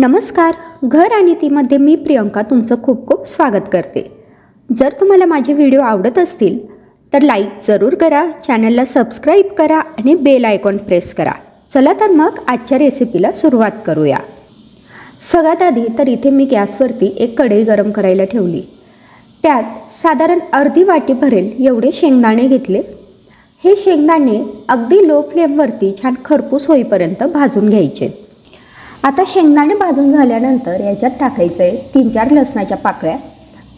नमस्कार घर आणि तीमध्ये मी प्रियंका तुमचं खूप खूप स्वागत करते. जर तुम्हाला माझे व्हिडिओ आवडत असतील तर लाईक जरूर करा चॅनलला सबस्क्राईब करा आणि बेल आयकॉन प्रेस करा. चला तर मग आजच्या रेसिपीला सुरुवात करूया. सगळ्यात आधी तर इथे मी गॅसवरती एक कढई गरम करायला ठेवली. त्यात साधारण अर्धी वाटी भरेल एवढे शेंगदाणे घेतले. हे शेंगदाणे अगदी लो फ्लेमवरती छान खरपूस होईपर्यंत भाजून घ्यायचे. आता शेंगदाणे भाजून झाल्यानंतर याच्यात टाकायचं आहे तीन चार लसणाच्या पाकळ्या.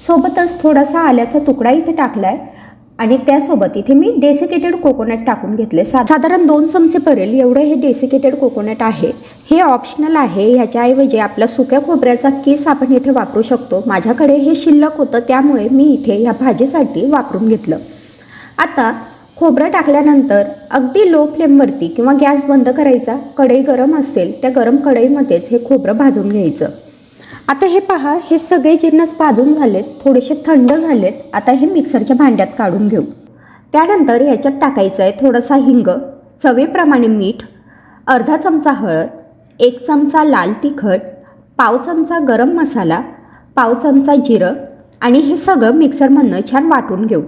सोबतच थोडासा आल्याचा तुकडा इथे टाकला आहे आणि त्यासोबत इथे मी डेसिकेटेड कोकोनट टाकून घेतले. सा साधारण दोन चमचे परेल एवढं हे डेसिकेटेड कोकोनट आहे. हे ऑप्शनल आहे. ह्याच्याऐवजी आपला सुक्या खोबऱ्याचा केस आपण इथे वापरू शकतो. माझ्याकडे हे शिल्लक होतं त्यामुळे मी इथे ह्या भाजीसाठी वापरून घेतलं. आता खोबरं टाकल्यानंतर अगदी लो फ्लेमवरती किंवा गॅस बंद करायचा कढई गरम असेल त्या गरम कढईमध्येच हे खोबरं भाजून घ्यायचं. आता हे पहा हे सगळे जिन्नस भाजून झालेत थोडेसे थंड झालेत आता हे मिक्सरच्या भांड्यात काढून घेऊ. त्यानंतर याच्यात टाकायचं आहे थोडासा हिंग चवीप्रमाणे मीठ अर्धा चमचा हळद एक चमचा लाल तिखट पाव चमचा गरम मसाला पाव चमचा जिरं आणि हे सगळं मिक्सरमधनं छान वाटून घेऊ.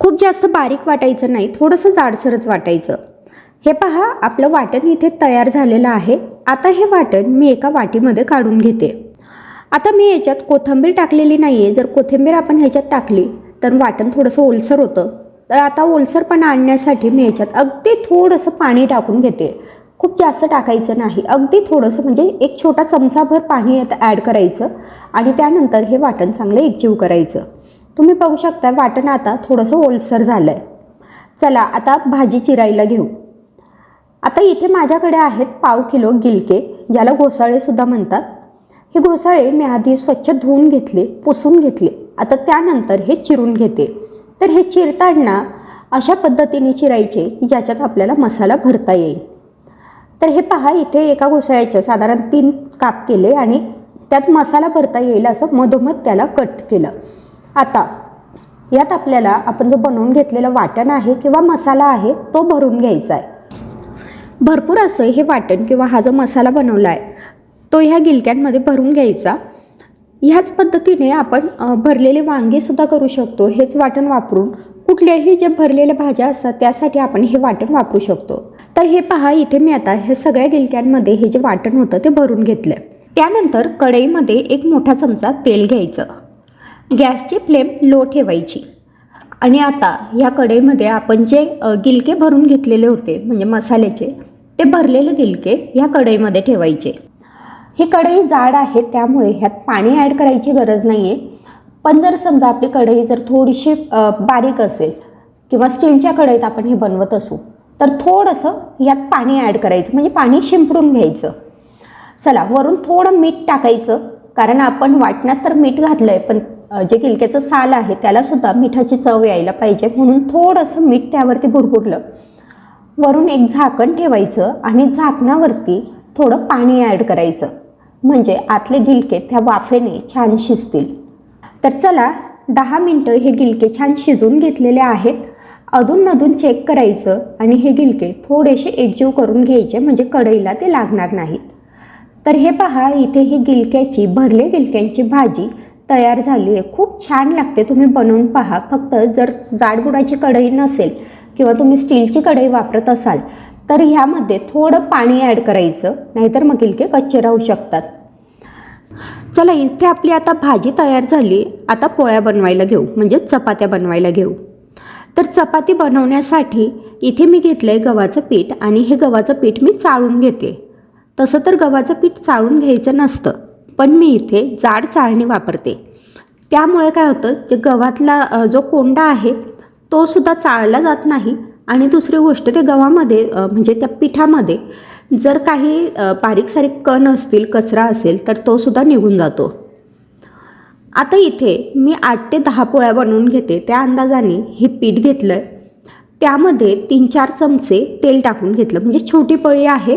खूप जास्त बारीक वाटायचं नाही थोडंसं जाडसरच वाटायचं. हे पहा आपलं वाटण इथे तयार झालेलं आहे. आता हे वाटण मी एका वाटीमध्ये काढून घेते. आता मी याच्यात कोथिंबीर टाकलेली नाही आहे जर कोथिंबीर आपण ह्याच्यात टाकली तर वाटण थोडंसं ओलसर होतं. तर आता ओलसरपणा आणण्यासाठी मी याच्यात अगदी थोडंसं पाणी टाकून घेते. खूप जास्त टाकायचं नाही. अगदी थोडंसं म्हणजे एक छोटा चमचाभर पाणी यात ॲड करायचं आणि त्यानंतर हे वाटण चांगलं एकजीव करायचं. तुम्ही बघू शकता वाटण आता थोडंसं ओलसर झालं आहे चला आता भाजी चिरायला घेऊ. आता इथे माझ्याकडे आहेत पाव किलो गिलके ज्याला घोसाळेसुद्धा म्हणतात. हे घोसाळे मी आधी स्वच्छ धुवून घेतले पुसून घेतले. आता त्यानंतर हे चिरून घेते. तर हे चिरताना अशा पद्धतीने चिरायचे की ज्याच्यात आपल्याला मसाला भरता येईल. तर हे पहा इथे एका घोसाळ्याचे साधारण तीन काप केले आणि त्यात मसाला भरता येईल असं मधोमध त्याला कट केलं. आता. यात आपल्याला आपण जो बनवून घेतलेलं वाटण आहे किंवा मसाला आहे तो भरून घ्यायचा आहे. भरपूर असं हे वाटण किंवा हा जो मसाला बनवला आहे तो ह्या गिलक्यांमध्ये भरून घ्यायचा. ह्याच पद्धतीने आपण भरलेले वांगेसुद्धा करू शकतो. हेच वाटण वापरून कुठल्याही ज्या भरलेल्या भाज्या असतात त्यासाठी आपण हे वाटण वापरू शकतो. तर हे पहा इथे मी आता हे सगळ्या गिलक्यांमध्ये हे जे वाटण होतं ते भरून घेतलं त्यानंतर कढईमध्ये एक मोठा चमचा तेल घ्यायचं. गॅसची फ्लेम लो ठेवायची. आणि आता ह्या कढईमध्ये आपण जे गिलके भरून घेतलेले होते म्हणजे मसाल्याचे ते भरलेले गिलके ह्या कढईमध्ये ठेवायचे. ही कढई जाड आहे त्यामुळे ह्यात पाणी ॲड करायची गरज नाही आहे पण जर समजा आपली कढई जर थोडीशी बारीक असेल किंवा स्टीलच्या कढईत आपण हे बनवत असू तर थोडंसं यात पाणी ॲड करायचं म्हणजे पाणी शिंपडून घ्यायचं. चला वरून थोडं मीठ टाकायचं कारण आपण वाटण्यात तर मीठ घातलं आहे पण जे गिलक्याचं साल आहे त्यालासुद्धा मिठाची चव यायला पाहिजे. म्हणून थोडंसं मीठ त्यावरती भुरभुरलं वरून एक झाकण ठेवायचं आणि झाकणावरती थोडं पाणी ॲड करायचं. म्हणजे आतले गिलके त्या वाफेने छान शिजतील. तर चला दहा मिनटं हे गिलके छान शिजून घेतलेले आहेत. अधूनमधून चेक करायचं आणि हे गिलके थोडेसे एकजीव करून घ्यायचे म्हणजे कढईला ते लागणार नाहीत. तर हे पहा इथे ही गिलक्याची भरले गिलक्यांची भाजी तयार झाली आहे. खूप छान लागते तुम्ही बनवून पहा. फक्त जर जाडबुडाची कढई नसेल किंवा तुम्ही स्टीलची कढई वापरत असाल तर ह्यामध्ये थोडं पाणी ॲड करायचं. नाहीतर मग इलके कच्चे राहू शकतात. चला इथे आपली आता भाजी तयार झाली. आता पोळ्या बनवायला घेऊ. म्हणजे चपात्या बनवायला घेऊ. तर चपाती बनवण्यासाठी इथे मी घेतलं आहे गव्हाचं पीठ आणि हे गव्हाचं पीठ मी चाळून घेते. तसं तर गव्हाचं पीठ चाळून घ्यायचं नसतं. पण मी इथे जाड चाळणी वापरते. त्यामुळे काय होतं जे गव्हातला जो कोंडा आहे तो सुद्धा चाळला जात नाही. आणि दुसरी गोष्ट ते गव्हामध्ये म्हणजे त्या पिठामध्ये जर काही बारीक सारीक कण असतील कचरा असेल तर तो सुद्धा निघून जातो. आता इथे मी आठ ते दहा पोळ्या बनवून घेते. त्या अंदाजाने हे पीठ घेतलं आहे त्यामध्ये तीन चार चमचे तेल टाकून घेतलं. म्हणजे छोटी पळी आहे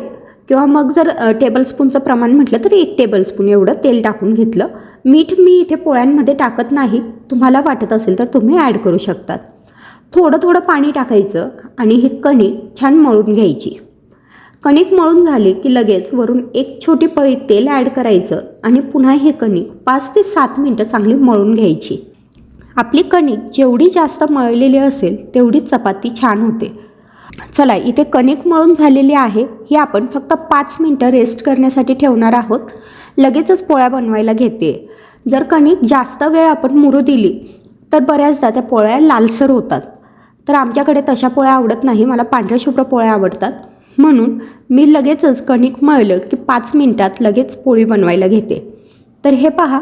किंवा मग जर टेबलस्पूनचं प्रमाण म्हटलं तर एक टेबलस्पून एवढं तेल टाकून घेतलं. मीठ मी इथे पोळ्यांमध्ये टाकत नाही. तुम्हाला वाटत असेल तर तुम्ही ॲड करू शकतात. थोडं थोडं पाणी टाकायचं आणि ही कणिक छान मळून घ्यायची. कणिक मळून झाली की लगेच वरून एक छोटी पळी तेल ॲड करायचं आणि पुन्हा हे कणिक पाच ते सात मिनटं चांगली मळून घ्यायची. आपली कणिक जेवढी जास्त मळलेली असेल तेवढीच चपाती छान होते. चला इथे कणिक मळून झालेली आहे. ही आपण फक्त पाच मिनटं रेस्ट करण्यासाठी ठेवणार आहोत. लगेचच पोळ्या बनवायला घेते. जर कणिक जास्त वेळ आपण मुरू दिली तर बऱ्याचदा त्या पोळ्या लालसर होतात. तर आमच्याकडे तशा पोळ्या आवडत नाही. मला पांढऱ्या शुभ्र पोळ्या आवडतात. म्हणून मी लगेचच कणिक मळलं की पाच मिनटात लगेच पोळी बनवायला घेते. तर हे पहा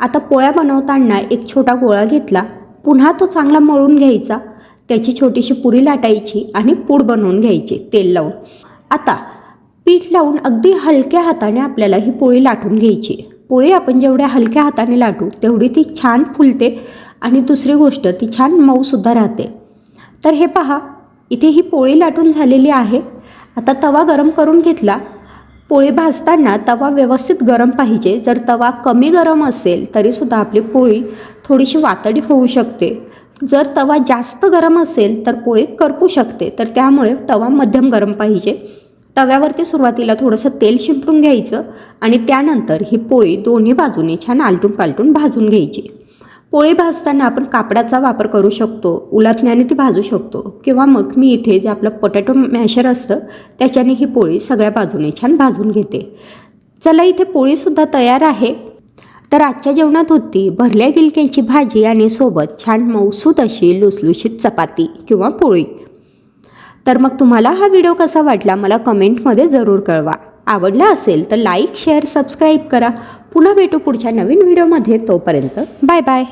आता पोळ्या बनवताना एक छोटा गोळा घेतला. पुन्हा तो चांगला मळून घ्यायचा. त्याची छोटीशी पुरी लाटायची आणि पूड बनवून घ्यायची तेल लावून. आता पीठ लावून अगदी हलक्या हाताने आपल्याला ही पोळी लाटून घ्यायची. पोळी आपण जेवढ्या हलक्या हाताने लाटू तेवढी ती छान फुलते आणि दुसरी गोष्ट ती छान मऊसुद्धा राहते. तर हे पहा इथे ही पोळी लाटून झालेली आहे. आता तवा गरम करून घेतला. पोळी भाजताना तवा व्यवस्थित गरम पाहिजे. जर तवा कमी गरम असेल तरीसुद्धा आपली पोळी थोडीशी वातडी होऊ शकते. जर तवा जास्त गरम असेल तर पोळी करपू शकते. तर त्यामुळे तवा मध्यम गरम पाहिजे. तव्यावरती सुरुवातीला थोडंसं तेल शिंपडून घ्यायचं आणि त्यानंतर ही पोळी दोन्ही बाजूने छान आलटून पालटून भाजून घ्यायची. पोळी भाजताना आपण कापडाचा वापर करू शकतो उलथण्याने ती भाजू शकतो किंवा मग मी इथे जे आपलं पोटॅटो मॅशर असतं त्याच्याने ही पोळी सगळ्या बाजूने छान भाजून घेते. चला इथे पोळीसुद्धा तयार आहे. तर आजच्या जेवणात होती भरल्या गिलक्याची भाजी आणि सोबत छान मौसूत अशी लुसलुशीत चपाती किंवा पोळी. तर मग तुम्हाला हा व्हिडिओ कसा वाटला मला कमेंटमध्ये जरूर कळवा. आवडला असेल तर लाईक शेअर सबस्क्राईब करा. पुन्हा भेटू पुढच्या नवीन व्हिडिओमध्ये. तोपर्यंत बाय बाय.